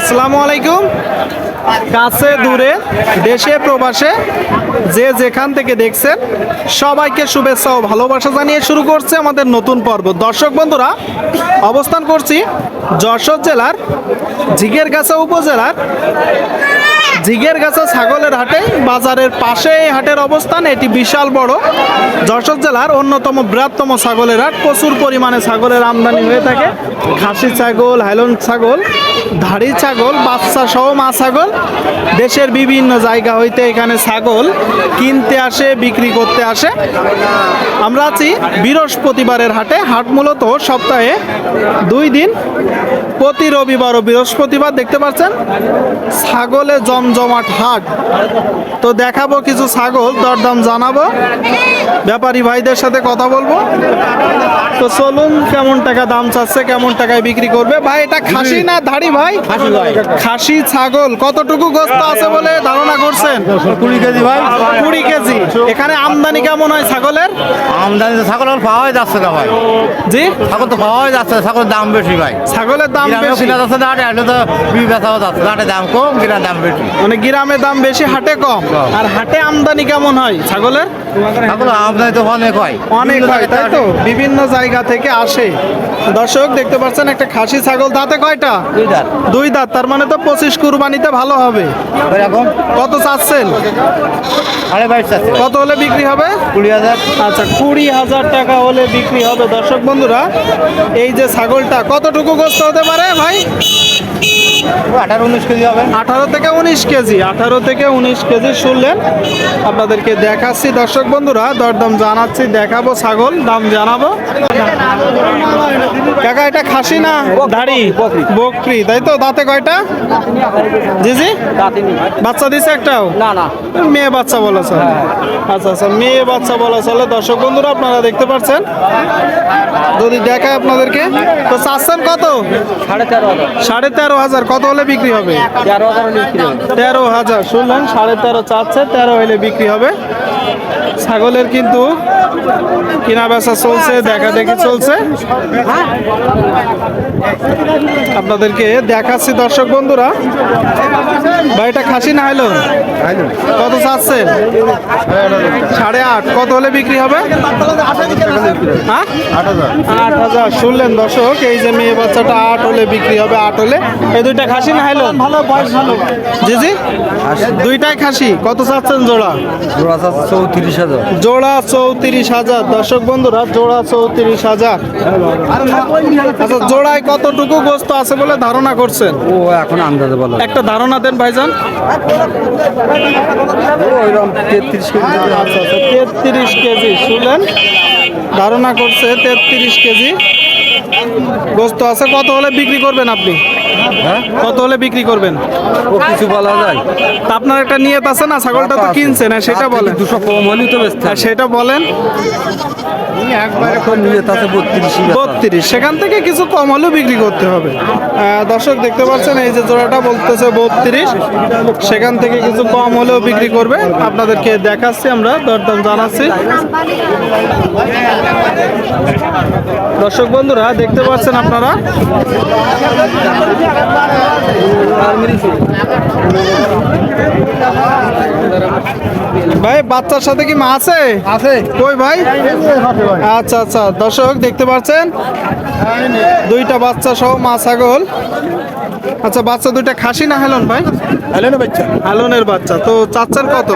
আসসালামু আলাইকুম। কাছে, দূরে, দেশে, প্রবাসে, যে যেখান থেকে দেখছেন, সবাইকে শুভেচ্ছা ও ভালোবাসা জানিয়ে শুরু করছে আমাদের নতুন পর্ব। দর্শক বন্ধুরা, অবস্থান করছি যশোর জেলার ঝিগেরগাছা উপজেলার ঝিগেরগাছা ছাগলের হাটে, বাজারের পাশে এই হাটের অবস্থান, এটি বিশাল বড়। যশোর জেলার অন্যতম বৃহত্তম ছাগলের হাট, প্রচুর পরিমাণে ছাগলের আমদানি হয়ে থাকে। খাসি ছাগল, হাইলন ছাগল, ধাড়ি ছাগল, বাচ্চা সহ মা ছাগল। দেশের বিভিন্ন জায়গা হইতে এখানে ছাগল কিনতে আসে, বিক্রি করতে আসে। আমরা আছি বৃহস্পতিবারের হাটে। হাট মূলত সপ্তাহে দুই দিন প্রতি রবিবার ও বৃহস্পতিবার দেখতে পাচ্ছেন ছাগলে জমজমাট হাট। তো দেখাবো কিছু ছাগল দরদাম জানাব। ব্যাপারী ভাইদের সাথে কথা বলব। তো চলুন কেমন টাকা দাম চাচ্ছে কেমন টাকায় বিক্রি করবে। ভাই এটা খাসি না ধাড়ি ভাই? খাসি ছাগল কতটুকু গোস্ত আছে বলে ধারণা করছেন? কুড়ি কেজি ভাই। কুড়ি কেজি। এখানে আমদানি কেমন হয় ছাগলের? আমদানি ছাগল পাওয়াই যাচ্ছে না ভাই। জি? ছাগল তো পাওয়াই যাচ্ছে ছাগলের দাম বেশি ভাই। ছাগলের দাম গ্রামেও বেশি? কিনা যাচ্ছে না আটে আটে তো বেচাও যাচ্ছে। আটে দাম কম কিনা দাম বেশি। মানে গ্রামে দাম বেশি হাটে কম। আর হাটে আমদানি কেমন হয়? ছাগলের? ছাগল আমদানি তো অনেক হয়। অনেক হয় তাই তো? বিভিন্ন জায়গা থেকে আসে। দর্শক দেখতে পাচ্ছেন একটা খাসি ছাগল। দাঁতে কয়টা? দুই দাঁত। দুই দাঁত তার মানে তো পঁচিশ কুরবানিতে ভালো হবে। এরকম? কত চাচ্ছেন? সাড়ে বাইশ যাচ্ছে কত হলে বিক্রি হবে? কুড়ি হাজার। আচ্ছা কুড়ি হাজার টাকা হলে বিক্রি হবে। দর্শক বন্ধুরা এই যে ছাগলটা কতটুকু গোস্ত হতে পারে? ভাই আঠারো উনিশ কেজি হবে। আঠারো থেকে উনিশ কেজি আঠারো থেকে উনিশ কেজি শুনলেন। আপনাদেরকে দেখাচ্ছি দর্শক বন্ধুরা দরদাম জানাচ্ছি দেখাবো ছাগল দাম জানাব। কাকা এটা খাসি না? দাড়ি? বকরি তাই তো? দাঁতে কয়টা? জি জি? বাচ্চা দিছে একটাও? না না। মেয়ে বাচ্চা বলা চলে। আচ্ছা আচ্ছা মেয়ে বাচ্চা বলা চলে। দর্শক বন্ধুরা আপনারা দেখতে পাচ্ছেন। যদি দেখায় আপনাদেরকে। তো চাচ্ছেন কত? সাড়ে তেরো হাজার। সাড়ে তেরো হাজার কত হলে বিক্রি হবে? তেরো হাজার শুনলেন? সাড়ে তেরো চাচ্ছে তেরো হলে বিক্রি হবে। ছাগলের কিন্তু কিনা বেচা চলছে দেখা দেখি চলছে। আপনাদেরকে দেখাচ্ছি দর্শক বন্ধুরা। ভাইটা খাসি না হাইলো কত চাচ্ছেন সাড়ে আট। কত হলে বিক্রি হবে? হ্যাঁ? আট হাজার। শুনলেন দর্শক এই যে মেয়ে বাচ্চাটা আট হলে বিক্রি হবে আট হলে। এই দুইটা খাসি না হাইলো ভালো বয়স ভালো। জি জি। দুইটাই খাসি। কত চাচ্ছেন জোড়া? চৌত্রিশ হাজার। জোড়া চৌত্রিশ হাজার। দর্শক বন্ধুরা জোড়া চৌত্রিশ হাজার। আচ্ছা জোড়ায় কতটুকু গোস্ত আছে বলে ধারণা করছেন? ও এখন আন্দাজে বলো একটা ধারণা দেন ভাইজান। তেত্রিশ কেজি আচ্ছা আচ্ছা তেত্রিশ কেজি শুনলেন? ধারণা করছে তেত্রিশ কেজি। গোস্ত আছে কত হলে বিক্রি করবেন আপনি? কত হলে বিক্রি করবেন? ও কিছু বলা যায়। তা আপনার একটা নিয়ত আছে না? ছাগলটা তো কিনছেন হ্যাঁ, সেটা বলেন। দুশো কম হলেই তো বেচতে হ্যাঁ, সেটা বলেন। এখন নিয়ে তাতে বত্রিশ বত্রিশ সেখান থেকে কিছু কম হলেও বিক্রি করতে হবে। দর্শক দেখতে পাচ্ছেন এই যে জোড়াটা বলতেছে বত্রিশ সেখান থেকে কিছু কম হলেও বিক্রি করবে। আপনাদেরকে দেখাচ্ছি আমরা দরদাম জানাচ্ছি। দর্শক বন্ধুরা দেখতে পাচ্ছেন আপনারা? Thank you. ভাই বাচ্চার সাথে কি মা আছে? আছে। কই ভাই? আচ্ছা আচ্ছা দর্শক দেখতে পাচ্ছেন? দুইটা বাচ্চা সহ মা ছাগল। আচ্ছা বাচ্চা দুইটা খাসি না হেলন ভাই? হ্যালো না বাচ্চা। হেলনের বাচ্চা। তো চাচ্ছেন কত?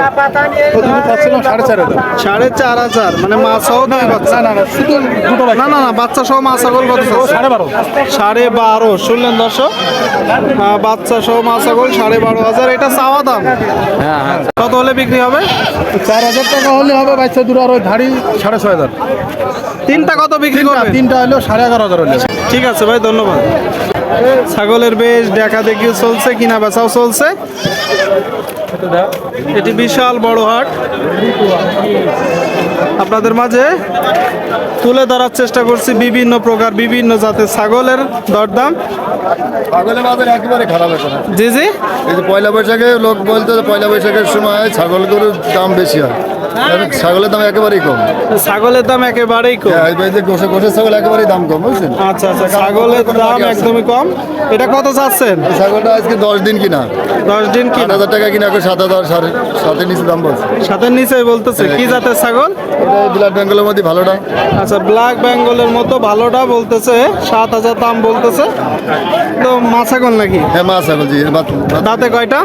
সাড়ে চার হাজার। সাড়ে চার হাজার। মানে মা সহ দুই বাচ্চা? না না শুধু দুটো না না না বাচ্চা সহ মা ছাগল কত? সাড়ে বারো। সাড়ে বারো। শুনলেন দর্শক? বাচ্চা সহ মা ছাগল সাড়ে বারো হাজার। এটা চাওয়া দাম? হ্যাঁ হ্যাঁ। কত হলে বিক্রি হবে? চার হাজার টাকা হলে হবে বাচ্চা দূর আর ওই ধাড়ি সাড়ে ছয় হাজার। তিনটা কত বিক্রি করবে? তিনটা হলো সাড়ে এগারো হাজার হলে। ঠিক আছে ভাই ধন্যবাদ। ছাগলের বেশ দেখা দেখিও চলছে কিনা বেচাও চলছে। এটি বিশাল বড় হাট। আপনাদের মাঝে তুলে ধরার চেষ্টা করছি বিভিন্ন প্রকার বিভিন্ন জাতের ছাগলের দরদাম। ছাগলের বাজার একেবারে খারাপ এখন। জি জি। এই যে পয়লা বৈশাখে লোক বলতো পয়লা বৈশাখের সময় ছাগল গরুর দাম বেশি হয়। ছাগলের দাম একেবারেই কম। ছাগলের দাম একেবারেই কম। হ্যাঁ, গোসে গোসের ছাগল একেবারেই দাম কম বুঝছেন? আচ্ছা আচ্ছা ছাগলের দাম একদমই কম। এটা কত চাচ্ছেন? ছাগলটা আজকে দশ দিন কিনা। দশ দিন কি হাজার টাকা কিনা এখন সাত হাজার সাড়ে সাতের নিচে দাম বলছে। সাথে নিচে বলতেছে। কি জাতের ছাগল? এটা ব্লাড বেঙ্গলের মধ্যে ভালোটা। আচ্ছা ব্ল্যাক বেঙ্গলের মতো ভালোটা বলতেছে। সাত হাজার দাম বলতেছে। তো মা ছাগল নাকি? হ্যাঁ মা ছাগল জি দাঁতে কয়টা?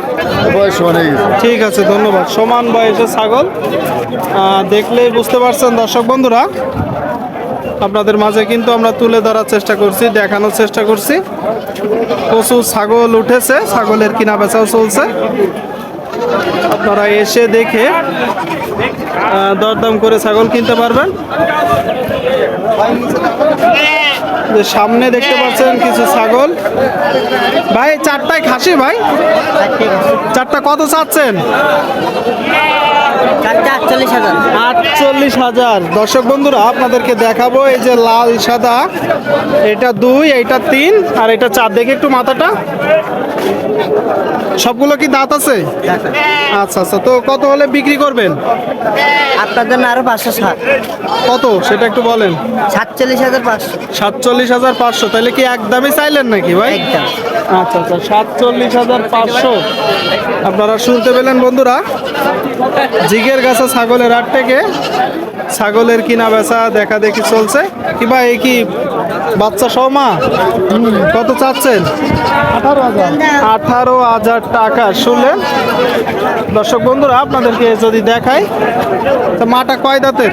বয়স সমান হয়ে গেছে। ঠিক আছে ধন্যবাদ। সমান বয়সের ছাগল। দেখলেই বুঝতে পারছেন দর্শক বন্ধুরা। আপনাদের মাঝে কিন্তু আমরা তুলে ধরার চেষ্টা করছি, দেখানোর চেষ্টা করছি। প্রচুর ছাগল উঠেছে, ছাগলের কিনা বেচাও চলছে। আপনারা এসে দেখে দরদাম করে ছাগল কিনতে পারবেন। সামনে দেখতে পাচ্ছেন কিছু ছাগল। ভাই, চারটায় খাসি ভাই? চারটা কত চাচ্ছেন? আটচল্লিশ হাজার। দর্শক বন্ধুরা, আপনাদেরকে দেখাবো এই যে লাল সাদা, এটা দুই এটা তিন, আর এটা চার। দেখে একটু মাথাটা। সবগুলো কি দাঁত আছে? আচ্ছা আচ্ছা তো কত হলে বিক্রি করবেন? আপনার জন্য আরও পাঁচশো ষাট কত? সেটা একটু বলেন। সাতচল্লিশ হাজার পাঁচশো। সাতচল্লিশ হাজার পাঁচশো তাহলে কি একদমই চাইলেন নাকি ভাই? আচ্ছা আচ্ছা সাতচল্লিশ হাজার পাঁচশো। আপনারা শুনতে পেলেন বন্ধুরা জিগের গাছা ছাগলের হাট থেকে ছাগলের কিনা বেচা দেখা দেখি চলছে। কি ভাই এই কি বাচ্চা সৌমা কত চাচ্ছেন? আঠারো হাজার। টাকা শুনলেন। দর্শক বন্ধুরা আপনাদেরকে যদি দেখাই তো মাটা কয় দাঁতের?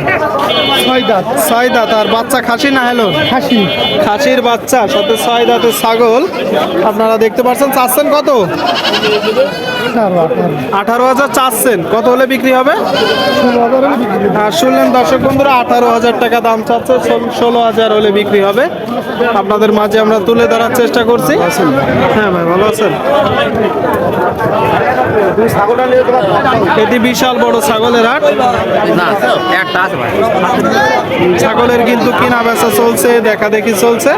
ছয় দাঁত। ছয় দাঁত আর বাচ্চা খাসি না হ্যালো? খাসি। খাসির বাচ্চা সাথে ছয় দাঁতের ছাগল। আপনারা দেখতে পাচ্ছেন চাচ্ছেন কত? আঠারো হাজার চাচ্ছেন। কত হলে বিক্রি হবে? শুনলেন দর্শক বন্ধুরা আঠারো হাজার টাকা দাম চাচ্ছে ষোলো হাজার হলে বিক্রি হবে। আপনাদের মাঝে আমরা তুলে ধরার চেষ্টা করছি। হ্যাঁ ভাই ভালো আছেন? এটি বিশাল বড় ছাগলের হাট। ছাগলের কিন্তু কিনা বেচা চলছে দেখা দেখি চলছে।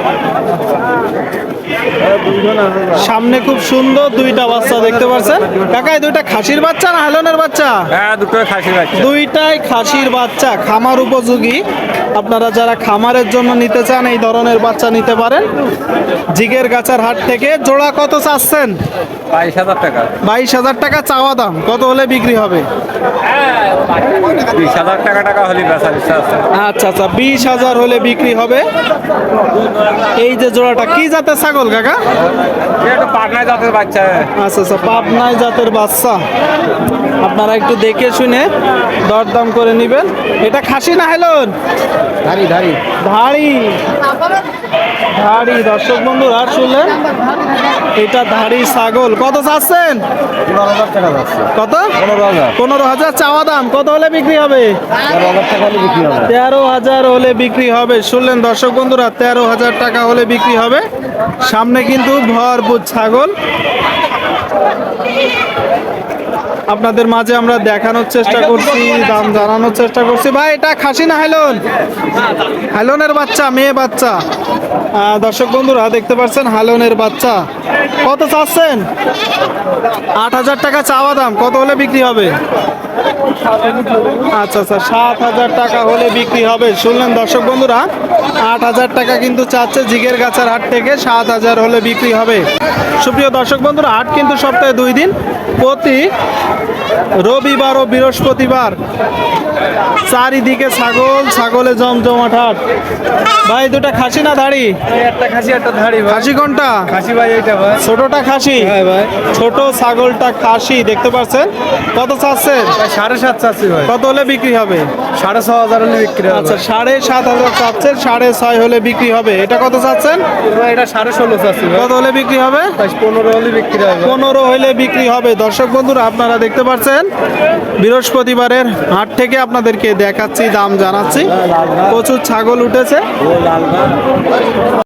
সামনে খুব সুন্দর দুইটা বাচ্চা দেখতে পাচ্ছেন। কাকাই দুইটা খাসির বাচ্চা না হেলনের বাচ্চা? হ্যাঁ দুটো খাসির বাচ্চা। দুইটাই খাসির বাচ্চা খামার উপযোগী। আপনারা যারা খামারের জন্য নিতে চান এই ধরনের বাচ্চা নিতে পারেন। জিগের গাছার হাট থেকে জোড়া কত চাচ্ছেন? বাইশ হাজার টাকা। বাইশ হাজার টাকা চাওয়া দাম। কত হলে বিক্রি হবে? বিশ হাজার টাকা টাকা হলে আচ্ছা আচ্ছা বিশ হাজার হলে বিক্রি হবে। এই যে জোড়াটা কি জাতের ছাগল কাকা? এটা একটু জাতের বাচ্চা। আচ্ছা আচ্ছা পাবনায় জাতের বাচ্চা। আপনারা একটু দেখে শুনে দরদাম করে নেবেন। এটা খাসি না হেলন? ধারি ধারি ধাড়ি। ধাড়ি দর্শক বন্ধুরা শুনলেন? এটা ধাড়ি ছাগল। কত চাচ্ছেন? কত? পনেরো হাজার। চাওয়া দাম। কত হলে বিক্রি হবে। তেরো হাজার হলে বিক্রি হবে। শুনলেন দর্শক বন্ধুরা তেরো হাজার টাকা হলে বিক্রি হবে। সামনে কিন্তু ভরপুর ছাগল। আপনাদের মাঝে আমরা দেখানোর চেষ্টা করছি দাম জানানোর চেষ্টা করছি। ভাই এটা খাসি না হেলন হেলনের বাচ্চা মেয়ে বাচ্চা। দর্শক বন্ধুরা দেখতে পাচ্ছেন হালনের বাচ্চা। কত চাচ্ছেন? আট হাজার টাকা চাওয়া দাম। কত হলে বিক্রি হবে? আচ্ছা আচ্ছা সাত হাজার টাকা হলে বিক্রি হবে। শুনলেন দর্শক বন্ধুরা আট হাজার টাকা কিন্তু চাচ্ছে জিগের গাছার হাট থেকে সাত হাজার হলে বিক্রি হবে। সুপ্রিয় দর্শক বন্ধুরা হাট কিন্তু সপ্তাহে দুই দিন প্রতি রবিবার ও বৃহস্পতিবার চারিদিকে ছাগল ছাগলে জমজমাট হাট। ভাই দুটা খাসি না দাড়ি একটা খাসি একটা ধাড়ি খাসি কোনটা? খাসি ভাই এইটা ভাই। ছোটটা খাসি? হ্যাঁ ভাই। ছোট ছাগলটা খাসি দেখতে পাচ্ছেন কত চাচ্ছেন সাড়ে সাত চাচ্ছি ভাই। কত হলে বিক্রি হবে? সাড়ে ছ হাজার হলে বিক্রি হবে। আচ্ছা সাড়ে সাত হাজার চাচ্ছেন সাড়ে ছয় হলে বিক্রি হবে। এটা কত চাচ্ছেন? ভাই এটা সাড়ে ষোলো চাচ্ছি কত হলে বিক্রি হবে? পনেরো হলে বিক্রি হবে। পনেরো হলে বিক্রি হবে। দর্শক বন্ধুরা আপনারা দেখতে পাচ্ছেন বৃহস্পতিবারের হাট থেকে আপনাদেরকে দেখাচ্ছি দাম জানাচ্ছি। প্রচুর ছাগল উঠেছে।